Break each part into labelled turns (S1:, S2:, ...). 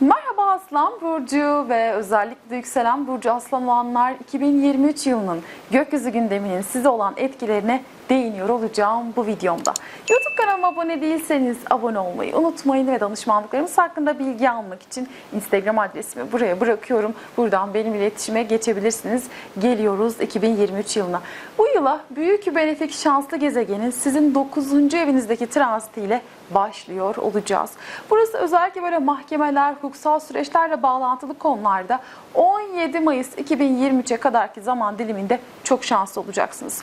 S1: Merhaba Aslan Burcu ve özellikle yükselen Burcu Aslan olanlar 2023 yılının gökyüzü gündeminin size olan etkilerine değiniyor olacağım bu videomda. YouTube kanalıma abone değilseniz abone olmayı unutmayın ve danışmanlıklarımız hakkında bilgi almak için Instagram adresimi buraya bırakıyorum. Buradan benim iletişime geçebilirsiniz. Geliyoruz 2023 yılına. Bu yıla büyük benefik şanslı gezegenin sizin 9. evinizdeki transitiyle başlıyor olacağız. Burası özellikle böyle mahkemeler, hukuksal süreçlerle bağlantılı konularda 17 Mayıs 2023'e kadarki zaman diliminde çok şanslı olacaksınız.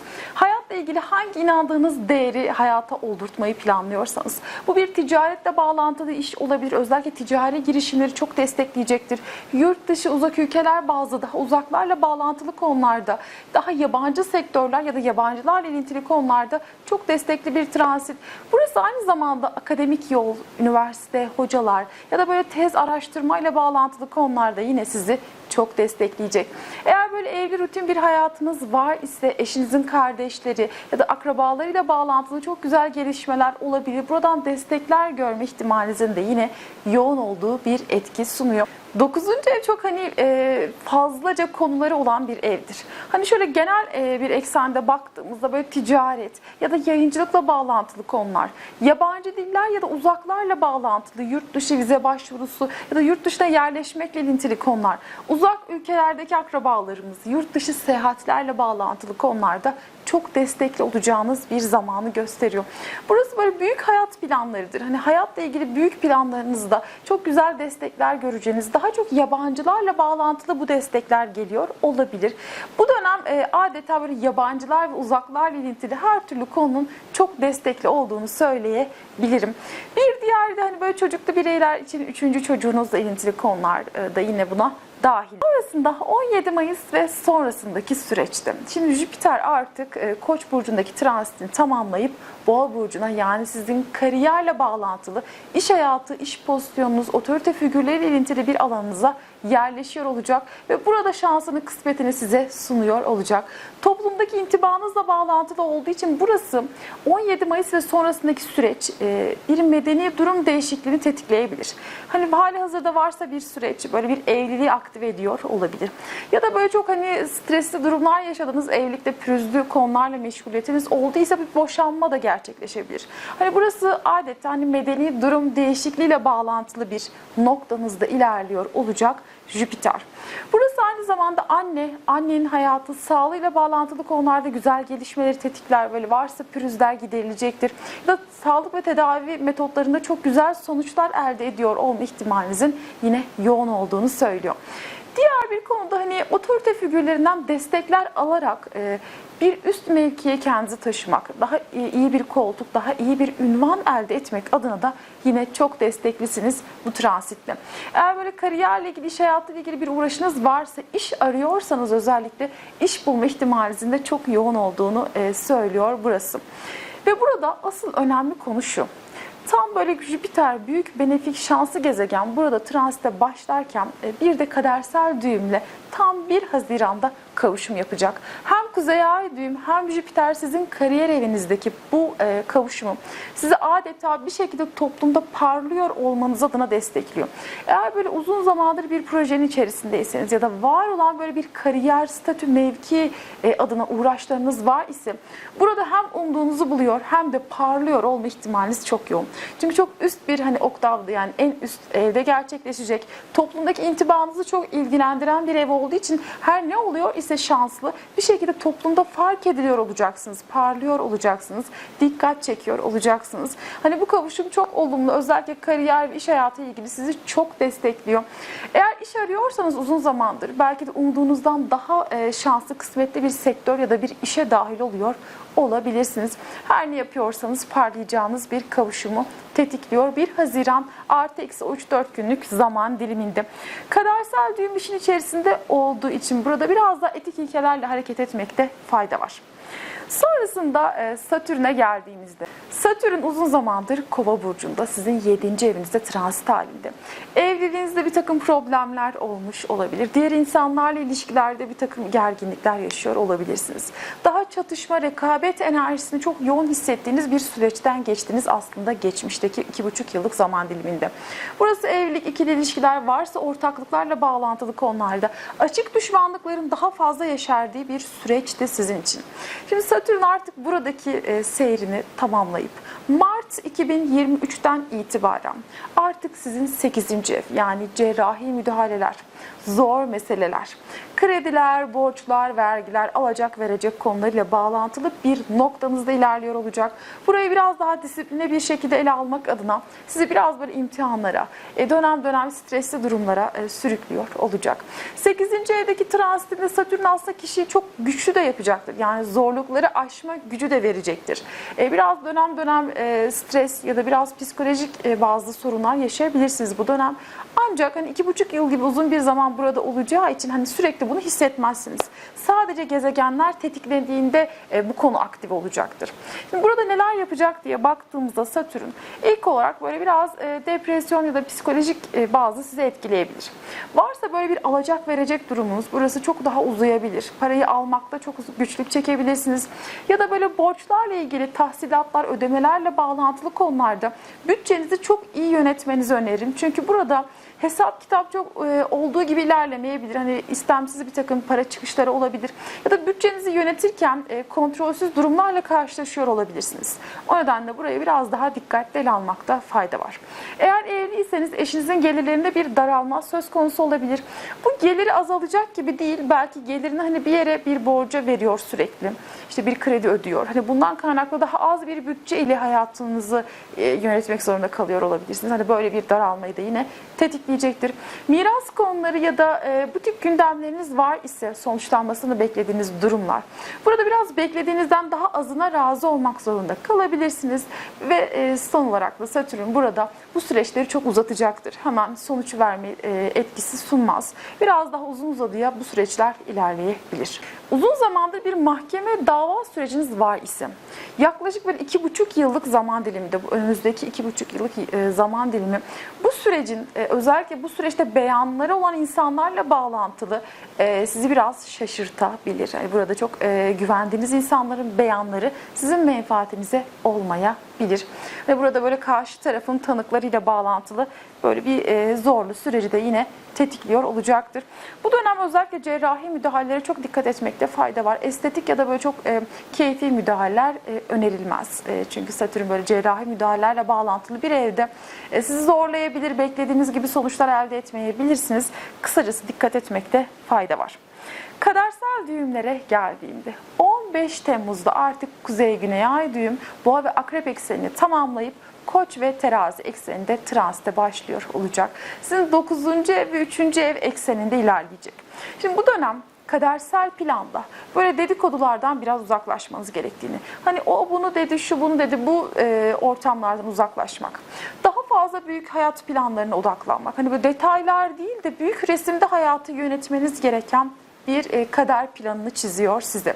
S1: Hayatla ilgili hangi inandığınız değeri hayata oldurtmayı planlıyorsanız, bu bir ticaretle bağlantılı iş olabilir. Özellikle ticari girişimleri çok destekleyecektir. Yurt dışı uzak ülkeler bazı daha uzaklarla bağlantılı konularda, daha yabancı sektörler ya da yabancılarla ilintili konularda çok destekli bir transit. Burası aynı zamanda akademik yol, üniversite, hocalar ya da böyle tez araştırmayla bağlantılı konularda yine sizi çok destekleyecek. Eğer böyle evli rutin bir hayatınız var ise eşinizin kardeşleri ya da akrabalarıyla bağlantılı çok güzel gelişmeler olabilir. Buradan destekler görme ihtimalinizin de yine yoğun olduğu bir etki sunuyor. Dokuzuncu ev çok hani e, fazlaca konuları olan bir evdir. Hani şöyle genel e, bir eksende baktığımızda böyle ticaret ya da yayıncılıkla bağlantılı konular, yabancı diller ya da uzaklarla bağlantılı yurt dışı vize başvurusu ya da yurt dışına yerleşmekle ilintili konular, uzak ülkelerdeki akrabalarımız, yurt dışı seyahatlerle bağlantılı konularda çok destekli olacağınız bir zamanı gösteriyor. Burası böyle büyük hayat planlarıdır. Hani hayatla ilgili büyük planlarınızda çok güzel destekler göreceğiniz, daha çok yabancılarla bağlantılı bu destekler geliyor olabilir. Bu dönem e, adeta böyle yabancılar ve uzaklarla ilintili her türlü konunun çok destekli olduğunu söyleyebilirim. Bir diğer de hani böyle çocuklu bireyler için üçüncü çocuğunuzla ilintili konular e, da yine buna dahil. Sonrasında 17 Mayıs ve sonrasındaki süreçte. Şimdi Jüpiter artık e, Koç burcundaki transitini tamamlayıp Boğa burcuna yani sizin kariyerle bağlantılı iş hayatı, iş pozisyonunuz, otorite figürleriyle ilintili bir alanınıza yerleşiyor olacak ve burada şansını, kısmetini size sunuyor olacak. Toplumdaki intibanızla bağlantılı olduğu için burası 17 Mayıs ve sonrasındaki süreç e, bir medeni durum değişikliğini tetikleyebilir. Hani hali hazırda varsa bir süreç böyle bir evliliği aktive ediyor olabilir. Ya da böyle çok hani stresli durumlar yaşadınız, evlilikte pürüzlü konularla meşguliyetiniz olduysa bir boşanma da gerçekleşebilir. Hani burası adeta hani medeni durum değişikliğiyle bağlantılı bir noktanızda ilerliyor olacak Jüpiter. Burası aynı zamanda anne, annenin hayatı, sağlığıyla bağlantılı konularda güzel gelişmeleri tetikler. Böyle varsa pürüzler giderilecektir. Ya da sağlık ve tedavi metotlarında çok güzel sonuçlar elde ediyor olma ihtimalinizin yine yoğun olduğunu söylüyor. Diğer bir konuda hani otorite figürlerinden destekler alarak e, bir üst mevkiye kendinizi taşımak, daha iyi bir koltuk, daha iyi bir ünvan elde etmek adına da yine çok desteklisiniz bu transitle. Eğer böyle kariyerle ilgili, iş hayatıyla ilgili bir uğraşınız varsa, iş arıyorsanız özellikle iş bulma ihtimalinizin de çok yoğun olduğunu e, söylüyor burası. Ve burada asıl önemli konu şu. Tam böyle Jüpiter büyük benefik şanslı gezegen burada transite başlarken e, bir de kadersel düğümle tam 1 Haziran'da kavuşum yapacak. Hem Kuzey Ay düğüm hem Jüpiter sizin kariyer evinizdeki bu e, kavuşumu sizi adeta bir şekilde toplumda parlıyor olmanız adına destekliyor. Eğer böyle uzun zamandır bir projenin içerisindeyseniz ya da var olan böyle bir kariyer, statü, mevki e, adına uğraşlarınız var ise burada hem umduğunuzu buluyor hem de parlıyor olma ihtimaliniz çok yoğun. Çünkü çok üst bir hani oktavda yani en üst evde gerçekleşecek. Toplumdaki intibanızı çok ilgilendiren bir ev olduğu için her ne oluyor ise şanslı bir şekilde toplumda fark ediliyor olacaksınız. Parlıyor olacaksınız. Dikkat çekiyor olacaksınız. Hani bu kavuşum çok olumlu. Özellikle kariyer ve iş hayatı ilgili sizi çok destekliyor. Eğer iş arıyorsanız uzun zamandır belki de umduğunuzdan daha e, şanslı, kısmetli bir sektör ya da bir işe dahil oluyor olabilirsiniz. Her ne yapıyorsanız parlayacağınız bir kavuşumu tetikliyor. 1 Haziran artı eksi 3-4 günlük zaman diliminde. Kadersel düğüm işin içerisinde olduğu için burada biraz da etik ilkelerle hareket etmekte fayda var. Sonrasında e, Satürn'e geldiğimizde Satürn uzun zamandır Kova burcunda sizin 7. evinizde transit halinde. Evliliğinizde bir takım problemler olmuş olabilir. Diğer insanlarla ilişkilerde bir takım gerginlikler yaşıyor olabilirsiniz. Daha çatışma, rekabet enerjisini çok yoğun hissettiğiniz bir süreçten geçtiniz aslında geçmişteki 2,5 yıllık zaman diliminde. Burası evlilik, ikili ilişkiler varsa ortaklıklarla bağlantılı konularda açık düşmanlıkların daha fazla yeşerdiği bir süreçti sizin için. Şimdi Satürn artık buradaki e, seyrini tamamlayıp Mart 2023'ten itibaren artık sizin 8. ev yani cerrahi müdahaleler, zor meseleler, krediler, borçlar, vergiler, alacak verecek konularıyla bağlantılı bir noktanızda ilerliyor olacak. Burayı biraz daha disipline bir şekilde ele almak adına sizi biraz böyle imtihanlara, e, dönem dönem stresli durumlara e, sürüklüyor olacak. 8. evdeki transitinde Satürn aslında kişiyi çok güçlü de yapacaktır. Yani zorlukları aşma gücü de verecektir. E, Biraz dönem dönem stres ya da biraz psikolojik bazı sorunlar yaşayabilirsiniz bu dönem. Ancak hani iki buçuk yıl gibi uzun bir zaman burada olacağı için hani sürekli bunu hissetmezsiniz. Sadece gezegenler tetiklendiğinde bu konu aktif olacaktır. Şimdi burada neler yapacak diye baktığımızda Satürn ilk olarak böyle biraz e, depresyon ya da psikolojik e, bazı sizi etkileyebilir. Varsa böyle bir alacak verecek durumunuz burası çok daha uzayabilir. Parayı almakta çok güçlük çekebilirsiniz. Ya da böyle borçlarla ilgili tahsilatlar, ödemelerle bağlantılı konularda bütçenizi çok iyi yönetmenizi öneririm. Çünkü burada hesap kitap çok e, olduğu gibi ilerlemeyebilir. Hani istemsiz bir takım para çıkışları olabilir. Ya da bütçenizi yönetirken e, kontrolsüz durumlarla karşılaşıyor olabilirsiniz. O nedenle burayı biraz daha dikkatli ele almakta fayda var. Eğer evliyseniz eşinizin gelirlerinde bir daralma söz konusu olabilir. Bu geliri azalacak gibi değil. Belki gelirini hani bir yere bir borca veriyor sürekli. İşte bir kredi ödüyor. Hani bundan kaynaklı daha az bir bütçe ile hayatınızı e, yönetmek zorunda kalıyor olabilirsiniz. Hani böyle bir daralmayı da yine tetikleyecektir. Miras konuları ya da e, bu tip gündemleriniz var ise sonuçlanmasını beklediğiniz durumlar. Burada biraz beklediğinizden daha azına razı olmak zorunda kalabilirsiniz ve e, son olarak da Satürn burada bu süreçleri çok uzatacaktır. Hemen sonuç verme e, etkisi sunmaz. Biraz daha uzun uzadıya bu süreçler ilerleyebilir. Uzun zamandır bir mahkeme dava süreciniz var ise yaklaşık bir iki buçuk yıllık zaman diliminde önümüzdeki iki buçuk yıllık e, zaman dilimi bu sürecin e, özellikle bu süreçte beyanları olan insanlarla bağlantılı e, sizi biraz şaşırtabilir. Yani burada çok güvendiğiniz insanların beyanları sizin menfaatinize olmayabilir. Ve burada böyle karşı tarafın tanıklarıyla bağlantılı böyle bir zorlu süreci de yine tetikliyor olacaktır. Bu dönem özellikle cerrahi müdahalelere çok dikkat etmekte fayda var. Estetik ya da böyle çok e, keyfi müdahaleler e, önerilmez. E, çünkü Satürn böyle cerrahi müdahalelerle bağlantılı bir evde e, sizi zorlayabilir, beklediğiniz gibi sonuçlar elde etmeyebilirsiniz. Kısacası dikkat etmekte fayda var. Kadersel düğümlere geldiğimde 15 Temmuz'da artık Kuzey Güney Ay düğüm Boğa ve Akrep eksenini tamamlayıp Koç ve Terazi ekseninde transite başlıyor olacak. Sizin 9. ev ve 3. ev ekseninde ilerleyecek. Şimdi bu dönem kadersel planda böyle dedikodulardan biraz uzaklaşmanız gerektiğini. Hani o bunu dedi, şu bunu dedi bu e, ortamlardan uzaklaşmak. Daha fazla büyük hayat planlarına odaklanmak. Hani böyle detaylar değil de büyük resimde hayatı yönetmeniz gereken bir e, kader planını çiziyor size.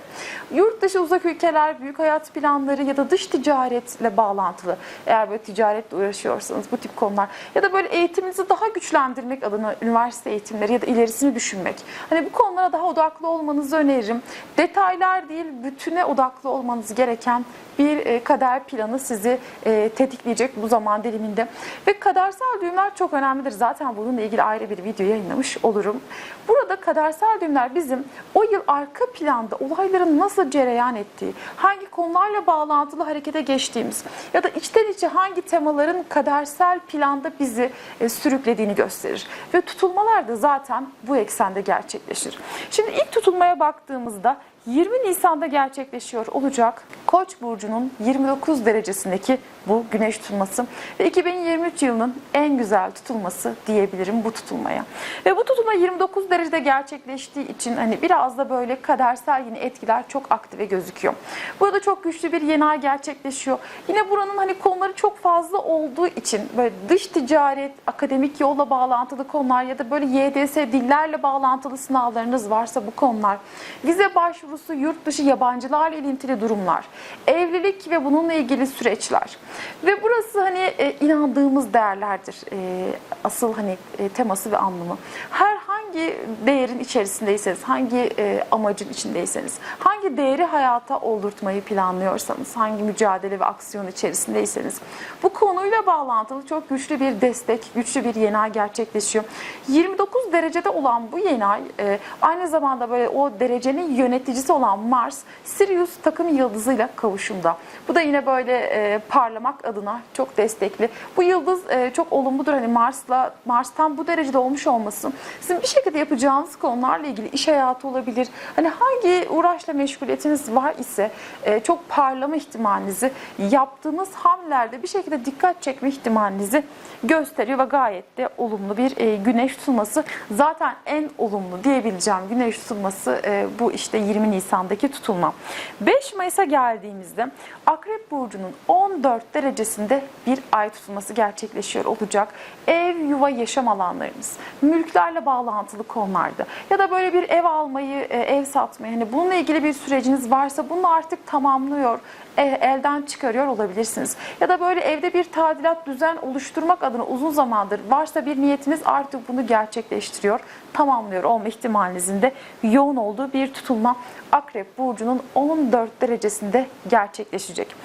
S1: Yurt dışı uzak ülkeler, büyük hayat planları ya da dış ticaretle bağlantılı eğer böyle ticaretle uğraşıyorsanız bu tip konular ya da böyle eğitiminizi daha güçlendirmek adına üniversite eğitimleri ya da ilerisini düşünmek. Hani bu konulara daha odaklı olmanızı öneririm. Detaylar değil, bütüne odaklı olmanız gereken bir e, kader planı sizi e, tetikleyecek bu zaman diliminde. Ve kadersel düğümler çok önemlidir. Zaten bununla ilgili ayrı bir video yayınlamış olurum. Burada kadersel düğümler bizim o yıl arka planda olayların nasıl cereyan ettiği, hangi konularla bağlantılı harekete geçtiğimiz ya da içten içe hangi temaların kadersel planda bizi e, sürüklediğini gösterir. Ve tutulmalar da zaten bu eksende gerçekleşir. Şimdi ilk tutulmaya baktığımızda 20 Nisan'da gerçekleşiyor olacak Koç burcunun 29 derecesindeki bu güneş tutulması ve 2023 yılının en güzel tutulması diyebilirim bu tutulmaya. Ve bu tutulma 29 derecede gerçekleştiği için hani biraz da böyle kadersel yine etkiler çok aktive gözüküyor. Burada çok güçlü bir yeni ay gerçekleşiyor. Yine buranın hani konuları çok fazla olduğu için böyle dış ticaret, akademik yolla bağlantılı konular ya da böyle YDS dillerle bağlantılı sınavlarınız varsa bu konular, vize başvuru başvurusu, yurt dışı yabancılarla ilintili durumlar, evlilik ve bununla ilgili süreçler. Ve burası hani e, inandığımız değerlerdir. E, asıl hani e, teması ve anlamı. Herhangi değerin içerisindeyseniz, hangi e, amacın içindeyseniz, hangi değeri hayata oldurtmayı planlıyorsanız, hangi mücadele ve aksiyon içerisindeyseniz bu konuyla bağlantılı çok güçlü bir destek, güçlü bir yeni ay gerçekleşiyor. 29 derecede olan bu yeni ay e, aynı zamanda böyle o derecenin yöneticisi olan Mars, Sirius takım yıldızıyla kavuşumda. Bu da yine böyle e, parlamak adına çok destekli. Bu yıldız e, çok olumludur. Hani Mars'la Mars'tan bu derecede olmuş olması sizin bir şekilde yapacağınız konularla ilgili iş hayatı olabilir. Hani hangi uğraşla meşguliyetiniz var ise e, çok parlama ihtimalinizi yaptığınız hamlelerde bir şekilde dikkat çekme ihtimalinizi gösteriyor ve gayet de olumlu bir e, güneş tutulması. Zaten en olumlu diyebileceğim güneş tutulması e, bu işte 20 Nisan'daki tutulma. 5 Mayıs'a geldiğimizde Akrep Burcu'nun 14 derecesinde bir ay tutulması gerçekleşiyor olacak. Ev, yuva, yaşam alanlarınız, mülklerle bağlantılı konularda ya da böyle bir ev almayı, ev satmayı, hani bununla ilgili bir süreciniz varsa bunu artık tamamlıyor, elden çıkarıyor olabilirsiniz. Ya da böyle evde bir tadilat, düzen oluşturmak adına uzun zamandır varsa bir niyetiniz artık bunu gerçekleştiriyor, tamamlıyor olma ihtimalinizin de yoğun olduğu bir tutulma Akrep Burcu'nun 14 derecesinde gerçekleşecek.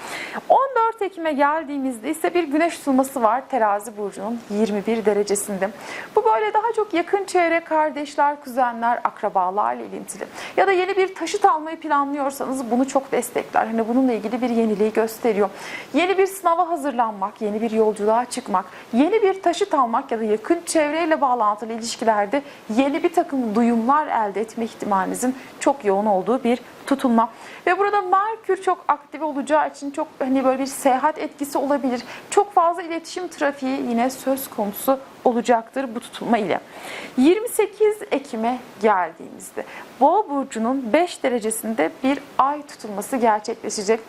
S1: 14 Ekim'e geldiğimizde ise bir güneş tutulması var Terazi Burcu'nun 21 derecesinde. Bu böyle daha çok yakın çevre, kardeşler, kuzenler, akrabalarla ilintili. Ya da yeni bir taşıt almayı planlıyorsanız bunu çok destekler. Hani bununla ilgili bir yeniliği gösteriyor. Yeni bir sınava hazırlanmak, yeni bir yolculuğa çıkmak, yeni bir taşıt almak ya da yakın çevreyle bağlantılı ilişkilerde yeni bir takım duyumlar elde etme ihtimalinizin çok yoğun olduğu bir tutulma. Ve burada Merkür çok aktif olacağı için çok hani böyle bir seyahat etkisi olabilir. Çok fazla iletişim trafiği yine söz konusu olacaktır bu tutulma ile. 28 Ekim'e geldiğimizde Boğa burcunun 5 derecesinde bir ay tutulması gerçekleşecek.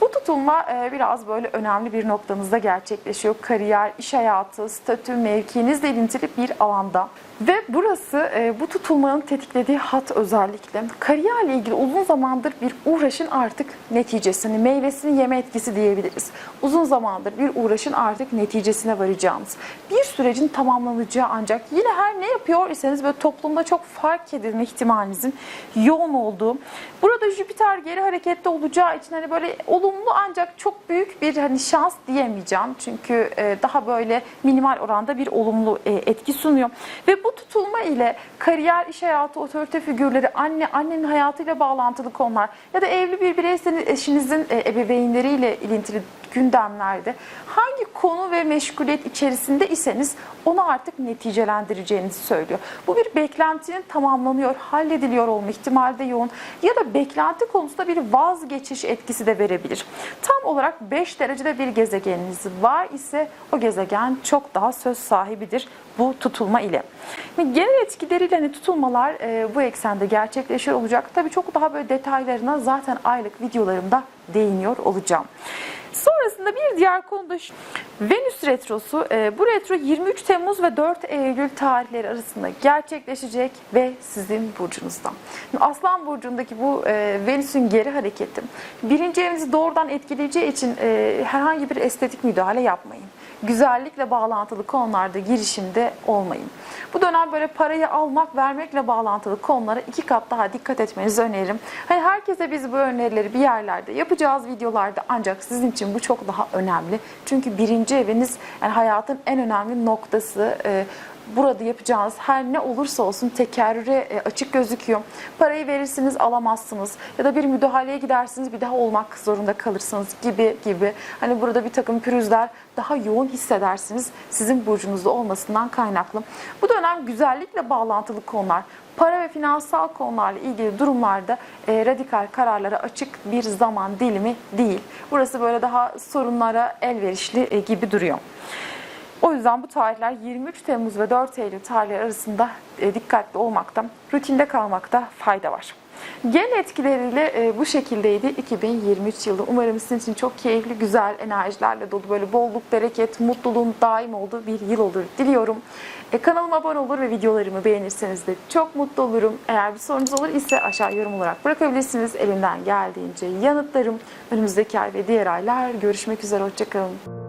S1: Bu tutulma e, biraz böyle önemli bir noktanızda gerçekleşiyor. Kariyer, iş hayatı, statü, mevkiinizle ilintili bir alanda. Ve burası e, bu tutulmanın tetiklediği hat özellikle kariyerle ilgili uzun zamandır bir uğraşın artık neticesini, meyvesini yeme etkisi diyebiliriz. Uzun zamandır bir uğraşın artık neticesine varacağınız, bir sürecin tamamlanacağı ancak yine her ne yapıyor iseniz böyle toplumda çok fark edilme ihtimalinizin yoğun olduğu. Burada Jüpiter geri harekette olacağı için hani böyle olumlu ancak çok büyük bir hani şans diyemeyeceğim. Çünkü e, daha böyle minimal oranda bir olumlu e, etki sunuyor. Ve bu tutulma ile kariyer, iş hayatı, otorite figürleri, anne, annenin hayatıyla bağlantılı konular ya da evli bir bireyseniz eşinizin e, ebeveynleriyle ilintili gündemlerde hangi konu ve meşguliyet içerisinde iseniz onu artık neticelendireceğinizi söylüyor. Bu bir beklentinin tamamlanıyor, hallediliyor olma ihtimali de yoğun ya da beklenti konusunda bir vazgeçiş etkisi de verebilir. Tam olarak 5 derecede bir gezegeniniz var ise o gezegen çok daha söz sahibidir bu tutulma ile. Genel etkileriyle hani tutulmalar e, bu eksende gerçekleşiyor olacak. Tabii çok daha böyle detaylarına zaten aylık videolarımda değiniyor olacağım. Sonrasında bir diğer konu da şu. Venüs retrosu. e, bu retro 23 Temmuz ve 4 Eylül tarihleri arasında gerçekleşecek ve sizin burcunuzdan. Şimdi Aslan burcundaki bu e, Venüs'ün geri hareketi birinci evinizi doğrudan etkileyeceği için e, herhangi bir estetik müdahale yapmayın güzellikle bağlantılı konularda girişimde olmayın. Bu dönem böyle parayı almak, vermekle bağlantılı konulara iki kat daha dikkat etmenizi öneririm. Hani herkese biz bu önerileri bir yerlerde yapacağız videolarda ancak sizin için bu çok daha önemli. Çünkü birinci eviniz yani hayatın en önemli noktası. E, burada yapacağınız her ne olursa olsun tekerrüre e, açık gözüküyor. Parayı verirsiniz alamazsınız ya da bir müdahaleye gidersiniz bir daha olmak zorunda kalırsınız gibi gibi. Hani burada bir takım pürüzler daha yoğun hissedersiniz sizin burcunuzda olmasından kaynaklı. Bu dönem güzellikle bağlantılı konular, para ve finansal konularla ilgili durumlarda e, radikal kararlara açık bir zaman dilimi değil. Burası böyle daha sorunlara elverişli e, gibi duruyor. O yüzden bu tarihler 23 Temmuz ve 4 Eylül tarihleri arasında e, dikkatli olmakta, rutinde kalmakta fayda var. Genel etkileriyle e, bu şekildeydi 2023 yılı. Umarım sizin için çok keyifli, güzel enerjilerle dolu, böyle bolluk, bereket, mutluluğun daim olduğu bir yıl olur diliyorum. E, kanalıma abone olur ve videolarımı beğenirseniz de çok mutlu olurum. Eğer bir sorunuz olur ise aşağı yorum olarak bırakabilirsiniz. Elimden geldiğince yanıtlarım. Önümüzdeki ay ve diğer aylar görüşmek üzere. Hoşçakalın.